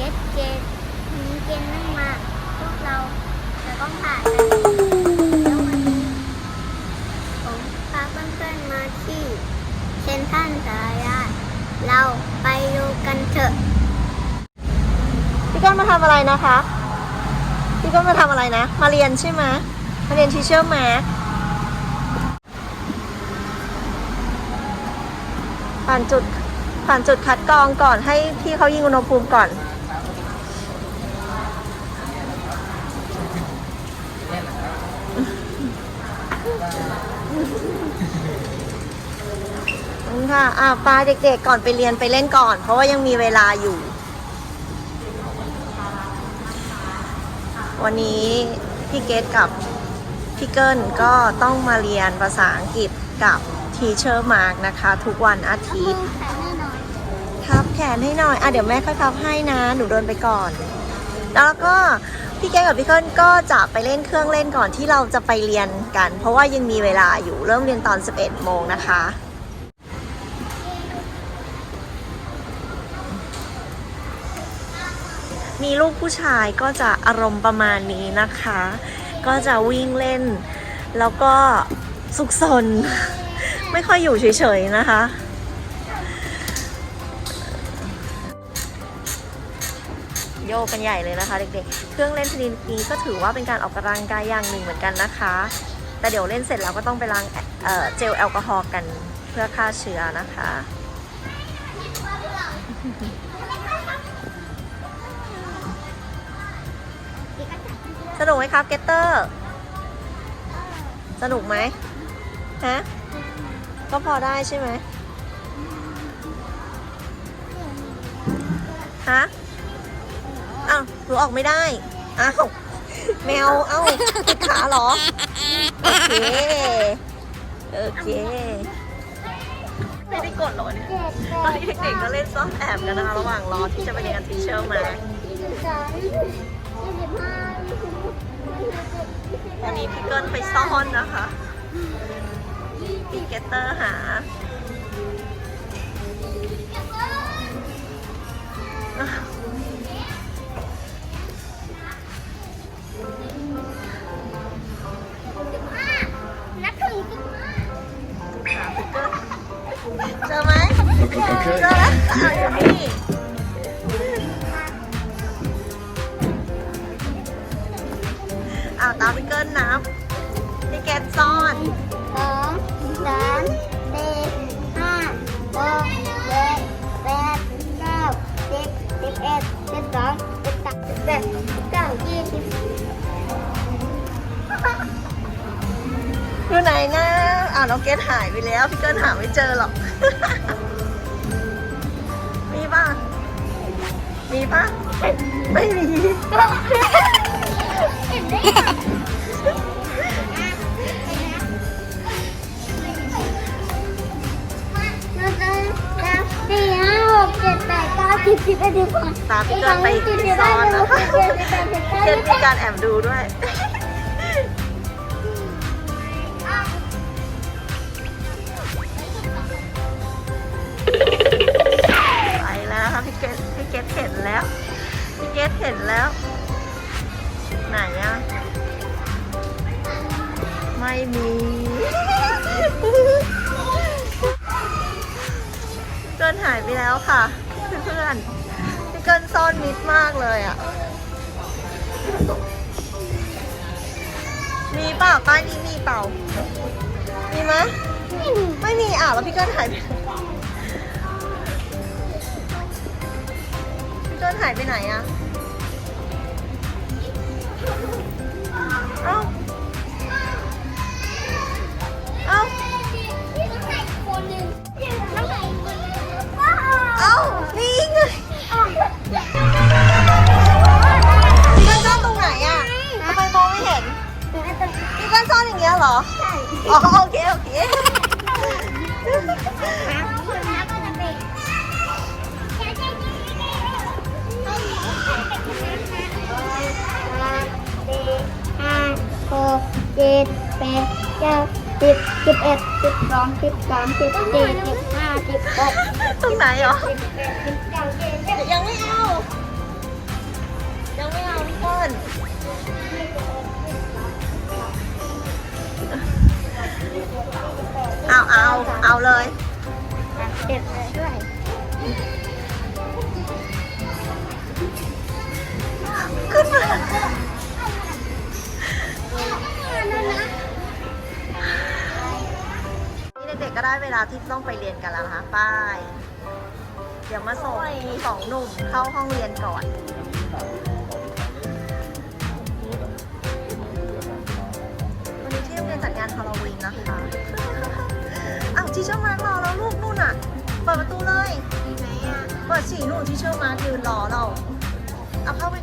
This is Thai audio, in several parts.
กตเกตนี้เกมนั่งมา พวกเราจะต้องผ่านกันแล้ววันนี้ผมพาเพื่อนๆมาที่เซนทรัลสารยาเราไปดูกันเถอะ พี่ก้อนมาทำอะไรนะคะ พี่ก้อนมาทำอะไรนะ มาเรียนใช่ไหมมาเรียนทีเชอร์ม็กผ่านจุดผ่านจุดคัดกรองก่อนให้พี่เขายิงอุณหภูมิก่อน ค่ะอ่าปาเด็กๆก่อนไปเรียนไปเล่นก่อน เพราะว่ายังมีเวลาอยู่ วันนี้พี่เกดกับพี่เกิลก็ต้องมาเรียนภาษาอังกฤษกับทีเชอร์มาร์กนะคะ ทุกวันอาทิตย์แข่งแน่อนทับแขนให้หน่อย อะเดี๋ยวแม่ค่อยทับให้นะ หนูเดินไปก่อน แล้วก็ พี่แก้กับพี่เคิลก็จะไปเล่นเครื่องเล่นก่อนที่เราจะไปเรียนกัน เพราะว่ายังมีเวลาอยู่เริ่มเรียนตอน 11 โมงนะคะ มีลูกผู้ชายก็จะอารมณ์ประมาณนี้นะคะ ก็จะวิ่งเล่น แล้วก็สุขสน ไม่ค่อยอยู่เฉยๆนะคะ โยกกันใหญ่เลยนะคะเด็กๆ เครื่องเล่นชนิดนี้ก็ถือว่าเป็นการออกกำลังกายอย่างหนึ่งเหมือนกันนะคะ แต่เดี๋ยวเล่นเสร็จแล้วก็ต้องไปล้างเเจลแอลกอฮอล์กันเพื่อฆ่าเชื้อนะคะ สนุกไหมครับเกตเตอร์ สนุกไหมฮะ ก็พอได้ใช่ไหมฮะ หนูออกไม่ได้ อ้าว แมว เอ้าติดขาเหรอ โอเค โอเค ไม่ได้กดเหรอเนี่ย ตอนนี้เด็กๆก็เล่นซ่อนแอบกันนะคะระหว่างรอที่จะไปเรียนทีเชอร์มา ตอนนี้พี่เกิลไปซ่อนนะคะพี่เกตเตอร์หา สี่ห้าหกเจ็ดแปดเก้าสิบสิบเอ็ดสิบสองตามพี่เกิลไปซ้อนนะคะเกดมีการแอบดูด้วย เกดเห็นแล้ว ไหนอะไม่มี เกินหายไปแล้วค่ะเพื่อนๆพี่เกินซ่อนมิดมากเลยอะมีเปล่าป้ายนี้มีเปล่า มีไหมไม่มีอะแล้วพี่เกินหายไปพี่เกินหายไปไหนอะ เอ้า เอ้า เอ้า นี่ไงพี่เกินซ่อนตรงไหนอะทำไมมองไม่เห็นพี่เกินซ่อนอย่างเงี้ยเหรอ อ๋อโอเคโอเค ห้าหกเจ็ดแปดเก้าสิบสิบเอ็ดสิบสองสิบสามสิบสี่สิบห้าสิบหกตรงไหนเหรอ สิบแปดสิบเก้ายี่สิบยังไม่เอา ยังไม่เอาพี่เปิ้ลเอาเอาเอาเลยเด็ดเลยด้วย กๆก็ได้เวลาที่ต้องไปเรียนกันแล้วนะคะป้าย เดี๋ยวมาส่งสองหนุ่มเข้าห้องเรียนก่อนวันนี้ที่โรงเรียนจัดงานฮาโลวีนนะคะอ้าวที่เชอร์มาร์กรอแล้วลูกนู่นน่ะ เปิดประตูเลยไหนอะเปิดสีนู่นที่เชอร์มาร์กยืนรอเรา เอาเข้าไป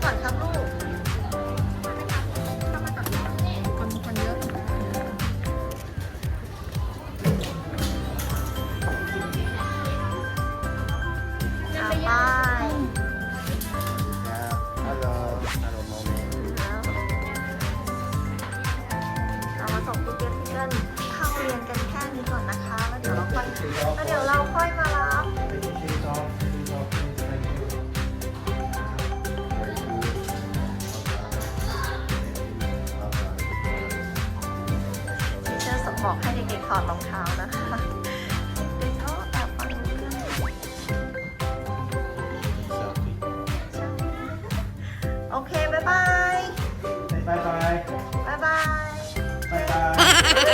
Ha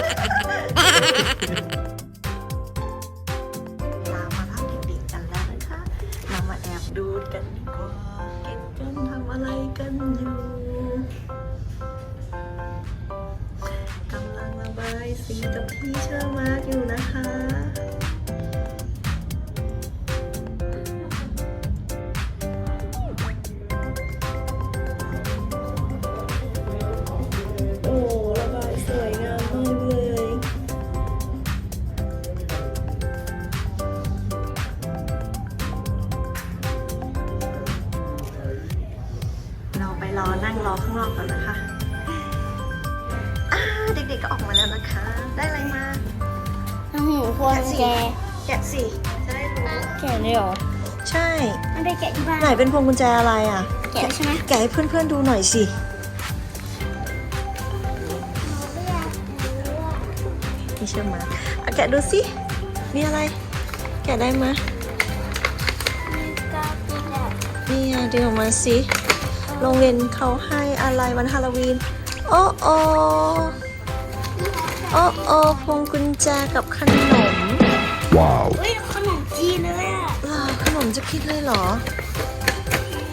ha ha ha ha! ราไปรอนั่งรอข้างนอกกันนะคะอ่าเด็กๆก็ออกมาแล้วนะคะ ได้อะไรมาน้ำหูพวงแกแกะสิจะได้รู้แกะเลยเหรอใช่ไม่ได้แกะที่บ้านไหนเป็นพวงกุญแจอะไรอะ แกะใช่ไหมแกะให้เพื่อนๆดูหน่อยสินี่เชื่อมาอะแกะดูสิมีอะไร แกะได้ไหมยนี่อะดึงออกมาสิ โรงเรียนเขาให้อะไรวันฮาโลวีน โอ้โอโอ้โอพวงกุญแจกับขนม Wow. เฮ้ยขนมจีนเลยอะเหรอขนมจะคิดเลยเหรอ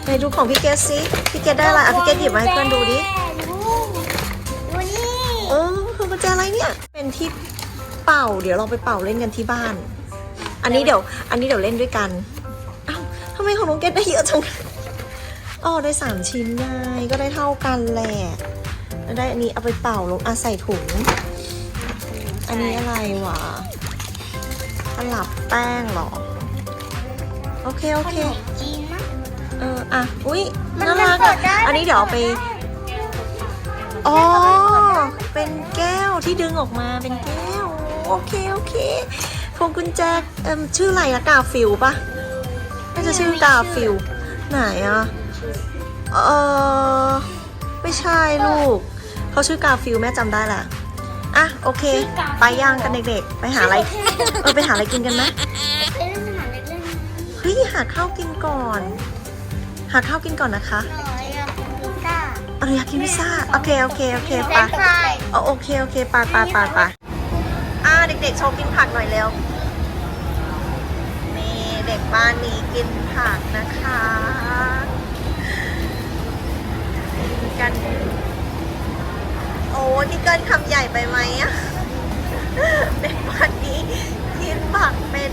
ไหนดูของพี่เกดสิพี่เกดได้อะไรอะพี่เกดหยิบมาให้เพื่อนดูดิดูดูนี่เออพวงกุญแจอะไรเนี่ย เป็นที่เป่า เดี๋ยวเราไปเป่าเล่นกันที่บ้าน อันนี้เดี๋ยว อันนี้เดี๋ยวเล่นด้วยกัน เอ้าทำไมของน้องเกดได้เยอะจัง อ๋อได้สามชิ้นไงก็ได้เท่ากันแหละแล้วได้อันนี้เอาไปเป่าลงอะใส่ถุง อันนี้อะไรวะตลับแป้งเหรอ โอเค โอขเคนมจีนนะเอออะ อุ้ยมันน่ารักเปิอะดได้อันนี้เดี๋ยวเอาไป อ๋อ เป็นแก้วที่ดึงออกมาเป็นแก้ว โอเค โอเคพวงกุญแจเอ่มชื่ออะไรนะกาฟิลปะน่าจะชื่อกาฟิลไหนอะ เออไม่ใช่ลูก เขาชื่อกาฟิลแม่จำได้แหละอะโอเค ไปย่างกันเด็กๆ ไปหาอะไรเออไปหาอะไรกินกันไหมเล่นสนามเด็กเล่นเฮ้ยหาข้าวกินก่อน หาข้าวกินก่อนนะคะหน่อยอะคุณพิก้าเอาอยากกินพิซซ่าโอเคโอเคโอเคเฟไปรนช์ฟรายเอาโอเคโอเคไปไปไปไปอ่าเด็กๆโชว์กินผักหน่อยเร็วนี่เด็กบ้านนี้กินผักนะคะกินกัน นี่เกินคำใหญ่ไปไหมอะเด็กบ้านนี้กินผักเป็น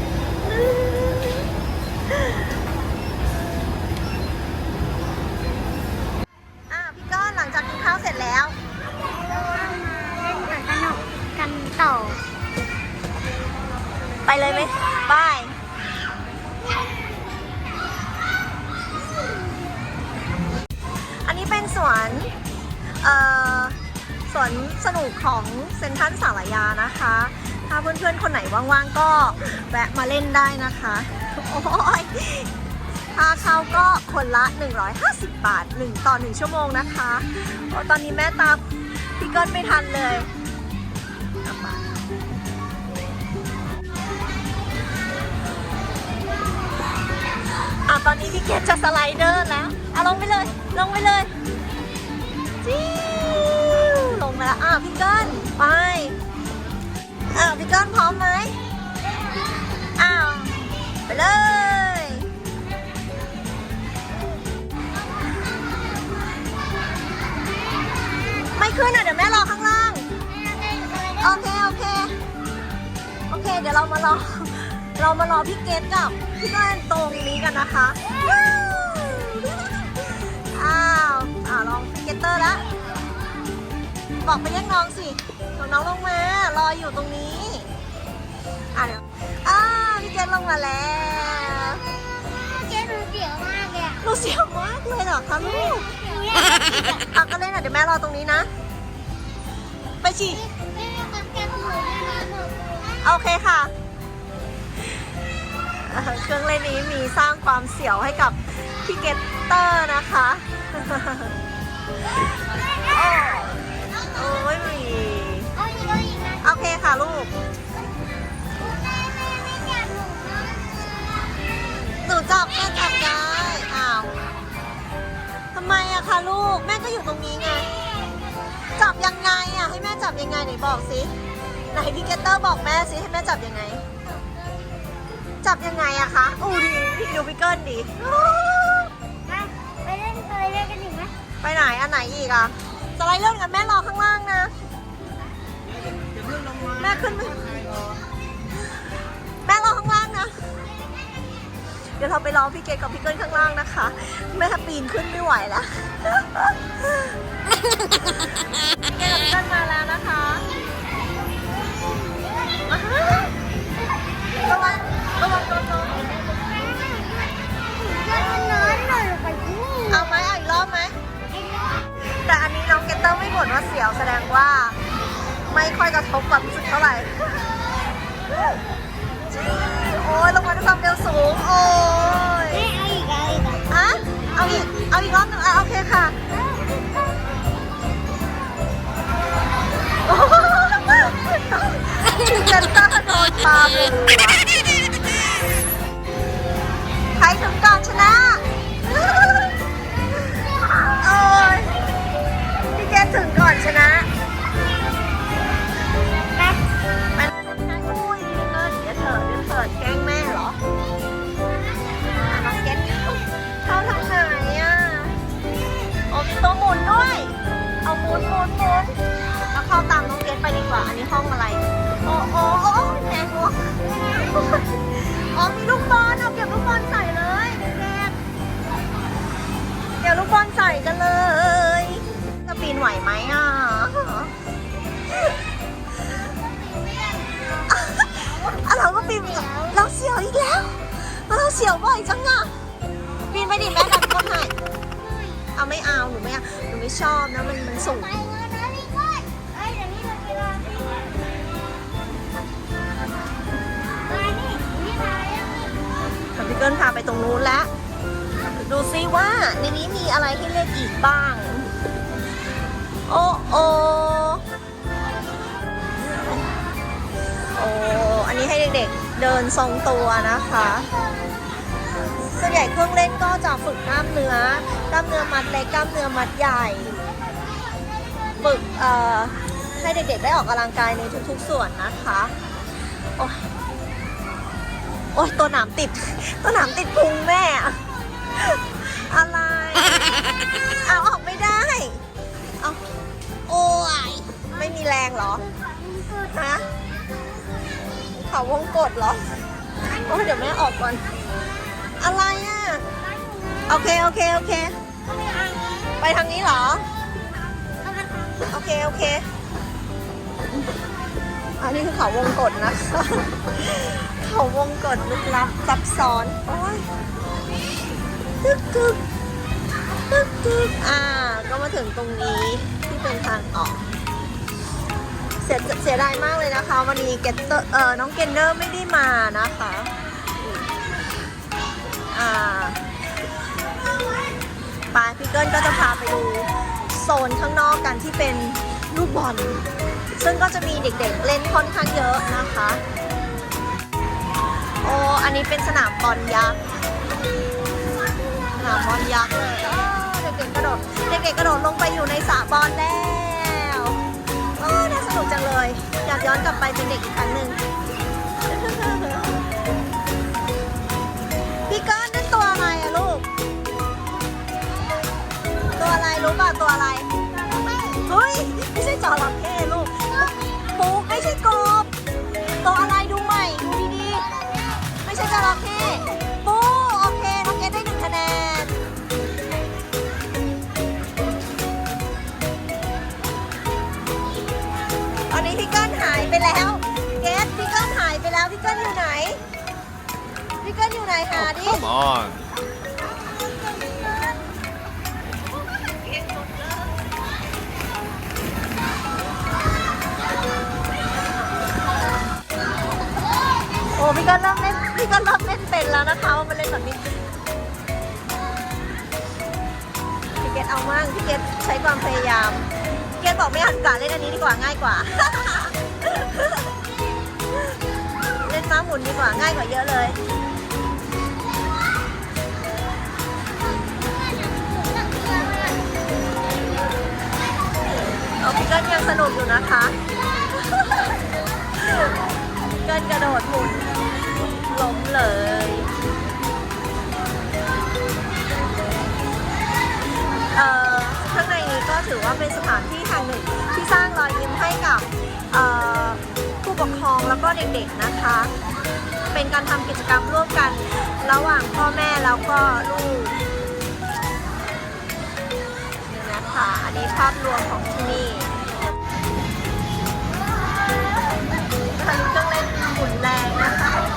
ก็แวะมาเล่นได้นะคะ โอ้ยค่าเข้าก็คนละ 150 บาท 1 ต่อ 1 ชั่วโมงนะคะอตอนนี้แม่ตามพี่เกิลไม่ทันเลยอะตอนนี้พี่เกดจะสไลเดอร์แล้วอะลงไปเลย ลงไปเลยจิ้วลงมาแล้วอะพี่เกิลไปอะพี่เกิลพร้อมไหม เลย ไม่ขึ้นอะ เดี๋ยวแม่รอข้างล่าง โอเค โอเค โอเค เดี๋ยวเรามารอ เรามารอพี่เกดกับพี่ก้อนตรงนี้กันนะคะอ้าวอ้าวลองพิเกตเตอร์แล้วบอกไปเรียกน้องสิน้องน้องลงมา รออยู่ตรงนี้อะเดี๋ยว พี่เกดลงมาแล้วเจ๊หนูเสียวมากเลยอะหนูเสียวมากเลยเหรอคะลูกหนูอยากกินอะอะก็เล่นอะเดี๋ยวแม่รอตรงนี้นะ ไปสิไม่อยากกินหนูไม่อยากหนูโอเคค่ะเอ่อเครื่องเล่นนี้มีสร้างความเสียวให้กับพี่เกตเตอร์นะคะโอ้ยมีเอาอีกเอาอีกนะโอเคค่ะลูก นูจับแม่จับได้ อ้าวทำไมอะคะลูก แม่ก็อยู่ตรงนี้ไง จับยังไงอะให้แม่จับยังไงไหนบอกสิ ไหนพี่เกตเตอร์บอกแม่สิให้แม่จับยังไง จับยังไงอะคะอู้ดีพี่ดูพี่เกิลดิ มาไปเล่นไปเล่นกันอีกไหมไปไหน อันไหนอีกอะสไลด์เลื่อนกันแม่รอข้างล่างนะแม่ขึ้นไปแม่ เดี๋ยวเราไปรอพี่เกดกับพี่เกิลข้างล่างนะคะ แม่ปีนขึ้นไม่ไหวแล้วพี่เกดกับพี่เกิลมาแล้วนะคะอ่าฮะระวังระวังโดนน้องเล่นมันนอนหน่อยไปที่นี่เอาไหมเอาอีกรอบไหมแต่อันนี้น้องเกตเตอร์ไม่บ่นว่าเสียวแสดงว่า ไม่ค่อยกระทบความรู้สึกเท่าไหร่โอ้ยลงมาด้วยความเร็วสูง โอ้ยไม่เอาอีกเอาอีกอะเอาอีก เอาอีกรอบหนึ่งอะโอเคค่ะโอ้ยเกตเตอร์โดนปลาหัวใครถึงก่อนชนะ โอ้ยพี่เกถึงก่อนชนะ ดไปดีกว่า อันนี้ห้องอะไร โอ้โอ้โอ้แดงวะอ๋อมีลูกบอลเอาเก็บลูกบอลใส่เลยเด็กๆเดี๋ยวลูกบอลใส่กันเลย จะปีนไหวไหมอะอะเราก็ปีนอีกแล้วเราเสียวอีกแล้ว เราเสียวบ่อยจังอะปีนไปดิแม่ดันก็ให้เอาไม่เอาหนูไม่เอาหนูไม่ชอบนะมันมันสูง แต่พี่เกิลพาไปตรงนู้นแล้ว ดูซิว่าในนี้มีอะไรให้เล่นอีกบ้าง โอ้โอโอ้อันนี้ให้เด็กๆเดินทรงตัวนะคะ ส่วนใหญ่เครื่องเล่นก็จะฝึกกล้ามเนื้อกล้ามเนื้อมัดเล็กกล้ามเนื้อมัดใหญ่ ฝึกเอ่อให้เด็กๆได้ออกกำลังกายในทุกๆส่วนนะคะ โอ้ โอ้ยตัวหนามติด ตัวหนามติดพุงแม่ อะไร เอาออกไม่ได้ เอาโอ้ยไม่มีแรงเหรอ ฮะ เขาวงกดเหรอ โอ้ยเดี๋ยวแม่ออกก่อน อะไรอะ โอเค โอเค โอเค ไปทางนี้เหรอ โอเค โอเคอันนี้คือเขาวงกดนะคะ เขาวงกดลึกลับซับซ้อน โอ้ยตึกตึกตึกตึกอ่า ก็มาถึงตรงนี้ที่เป็นทางออก เสียเสียดายมากเลยนะคะ วันนี้เกตเตอร์เออน้องเกนเนอร์ไม่ได้มานะคะ อ่าพี่เกิลก็จะพาไปดูโซนข้างนอกกันที่เป็นลูกบอล ซึ่งก็จะมีเด็กๆเล่นค่อนข้างเยอะนะคะ อ้อันนี้เป็นสนามบอลยักษ์สนามบอลยักษ์เลยอ้าวเด็กๆกระโดดเด็กๆกระโดดลงไปอยู่ในสระบอลแล้วโอ้น่าสนุกจังเลย อยากย้อนกลับไปเป็นเด็กอีกครั้งหนึ่งพี่ก้อนนั่นตัวอะไรอะลูก ตัวอะไรรู้ป่ะตัวอะไรเฮ้ยไม่ใช่จระเข้ลูก ไหนหาดิ Come on โอ้พี่ก็เริ่มเล่นพี่ก็เริ่มเล่นเป็นแล้วนะคะว่ามันเล่นแบบนี้พี่เกดเอามั่งพี่เกดใช้ความพยายามพี่เกดบอกไม่หันกาเล่นอันนี้ดีกว่าง่ายกว่า เล่นม้าหมุนดีกว่าง่ายกว่าเยอะเลย เกิลยังสนุกอยู่นะคะ เกินกระโดดหมุนล้มเลยเอ่อข้างในนี้ก็ถือว่าเป็นสถานที่ทางหนึ่งที่สร้างรอยยิ้มให้กับผู้ปกครองแล้วก็เด็กๆนะคะ เป็นการทำกิจกรรมร่วมกันระหว่างพ่อแม่แล้วก็ลูกนี่นะคะ อันนี้ภาพรวมของที่นี่ ทำเครื่องเล่นหมุนแรงนะคะ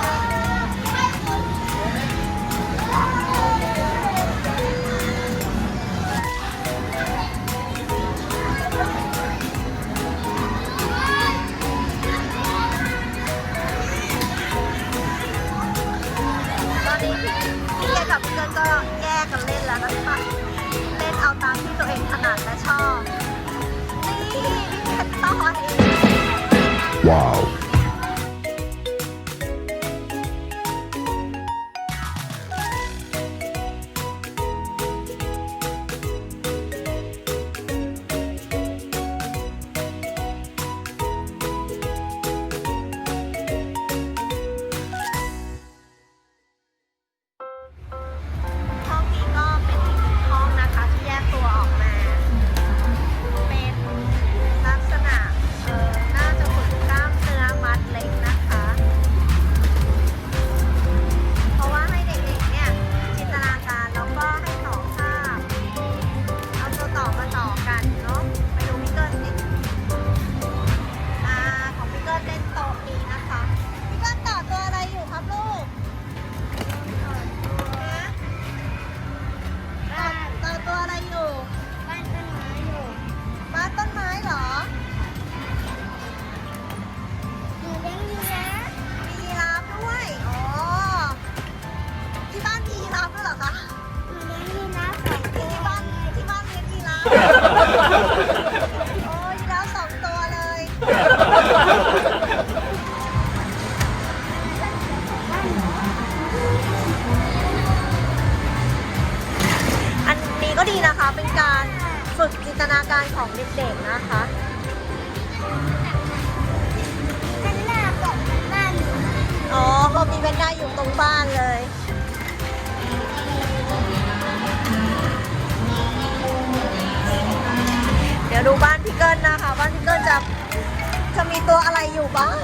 ยวดูบ้านพี่เกิลนะคะ บ้านพี่เกิลจะจะมีตัวอะไรอยู่บ้าง